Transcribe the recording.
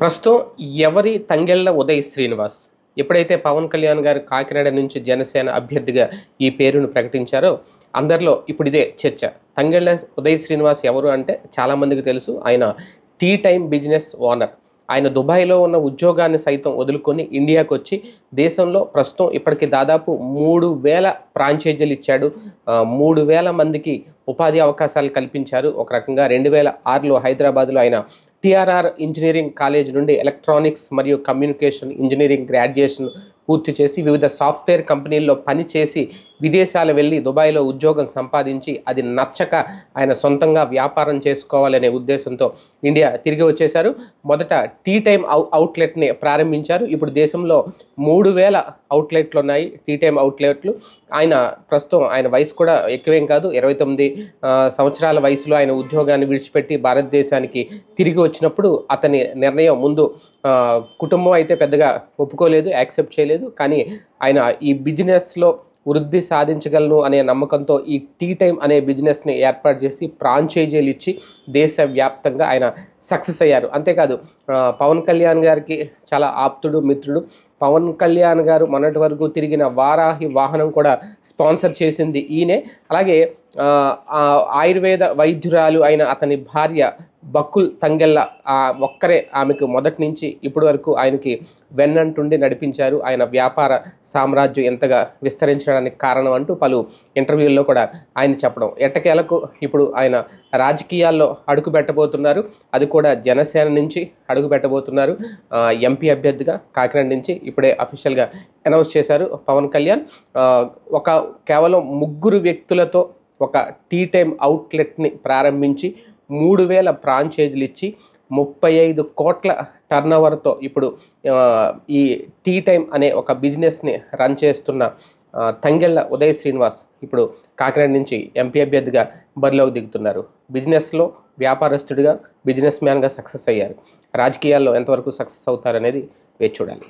ప్రస్తుతం ఎవరి తంగెళ్ళ ఉదయ్ శ్రీనివాస్? ఎప్పుడైతే పవన్ కళ్యాణ్ గారు కాకినాడ నుంచి జనసేన అభ్యర్థిగా ఈ పేరును ప్రకటించారో అందరిలో ఇప్పుడు ఇదే చర్చ. తంగెళ్ళ ఉదయ్ శ్రీనివాస్ ఎవరు అంటే చాలామందికి తెలుసు. ఆయన టీ టైమ్ బిజినెస్ ఓనర్. ఆయన దుబాయ్లో ఉన్న ఉద్యోగాన్ని సైతం వదులుకొని ఇండియాకు వచ్చి దేశంలో ప్రస్తుతం ఇప్పటికి దాదాపు మూడు వేల ఫ్రాంచైజీలు ఇచ్చాడు. మూడు వేల మందికి ఉపాధి అవకాశాలు కల్పించారు. ఒక రకంగా రెండు వేల ఆరులో హైదరాబాద్లో ఆయన టిఆర్ఆర్ ఇంజనీరింగ్ కాలేజ్ నుండి ఎలక్ట్రానిక్స్ మరియు కమ్యూనికేషన్ ఇంజనీరింగ్ గ్రాడ్యుయేషన్ పూర్తి చేసి వివిధ సాఫ్ట్వేర్ కంపెనీల్లో పనిచేసి విదేశాలు వెళ్ళి దుబాయ్లో ఉద్యోగం సంపాదించి అది నచ్చక ఆయన సొంతంగా వ్యాపారం చేసుకోవాలనే ఉద్దేశంతో ఇండియా తిరిగి వచ్చేశారు. మొదట టీ టైమ్ అవు అవుట్లెట్ని ప్రారంభించారు. ఇప్పుడు దేశంలో మూడు వేల అవుట్లెట్లు ఉన్నాయి టీ టైమ్ అవుట్లెట్లు ఆయన ప్రస్తుతం ఆయన వయసు కూడా ఎక్కువేం కాదు ఇరవై తొమ్మిది సంవత్సరాల వయసులో ఆయన ఉద్యోగాన్ని విడిచిపెట్టి భారతదేశానికి తిరిగి వచ్చినప్పుడు అతని నిర్ణయం ముందు కుటుంబం అయితే పెద్దగా ఒప్పుకోలేదు యాక్సెప్ట్ చేయలేదు. కానీ ఆయన ఈ బిజినెస్లో వృద్ధి సాధించగలను అనే నమ్మకంతో ఈ టీ టైమ్ అనే బిజినెస్ని ఏర్పాటు చేసి ఫ్రాంచైజీలు ఇచ్చి దేశవ్యాప్తంగా ఆయన సక్సెస్ అయ్యారు. అంతేకాదు పవన్ కళ్యాణ్ గారికి చాలా ఆప్తుడు మిత్రుడు. పవన్ కళ్యాణ్ గారు మొన్నటి వరకు తిరిగిన వారాహి వాహనం కూడా స్పాన్సర్ చేసింది ఈయనే. అలాగే ఆయుర్వేద వైద్యురాలు అయిన అతని భార్య బక్కుల్ తంగెల్ల ఆ ఒక్కరే ఆమెకు మొదటి నుంచి ఇప్పటి వరకు ఆయనకి వెన్నంటుండి నడిపించారు. ఆయన వ్యాపార సామ్రాజ్యం ఎంతగా విస్తరించడానికి కారణం అంటూ పలు ఇంటర్వ్యూల్లో కూడా ఆయన చెప్పడం. ఎట్టకేలకు ఇప్పుడు ఆయన రాజకీయాల్లో అడుగు పెట్టబోతున్నారు. అది కూడా జనసేన నుంచి అడుగు పెట్టబోతున్నారు. ఎంపీ అభ్యర్థిగా కాకినాడ నుంచి ఇప్పుడే అఫీషియల్గా అనౌన్స్ చేశారు పవన్ కళ్యాణ్. ఒక కేవలం ముగ్గురు వ్యక్తులతో ఒక టీ టైమ్ అవుట్లెట్ని ప్రారంభించి మూడు వేల ఫ్రాంచైజీలు ఇచ్చి ముప్పై ఐదు కోట్ల టర్నోవర్తో ఇప్పుడు ఈ టీ టైమ్ అనే ఒక బిజినెస్ని రన్ చేస్తున్న తంగెళ్ళ ఉదయ్ శ్రీనివాస్ ఇప్పుడు కాకినాడ నుంచి ఎంపీ అభ్యర్థిగా బరిలోకి దిగుతున్నారు. బిజినెస్లో వ్యాపారస్తుడిగా బిజినెస్ మ్యాన్గా సక్సెస్ అయ్యారు. రాజకీయాల్లో ఎంతవరకు సక్సెస్ అవుతారనేది వేచి చూడాలి.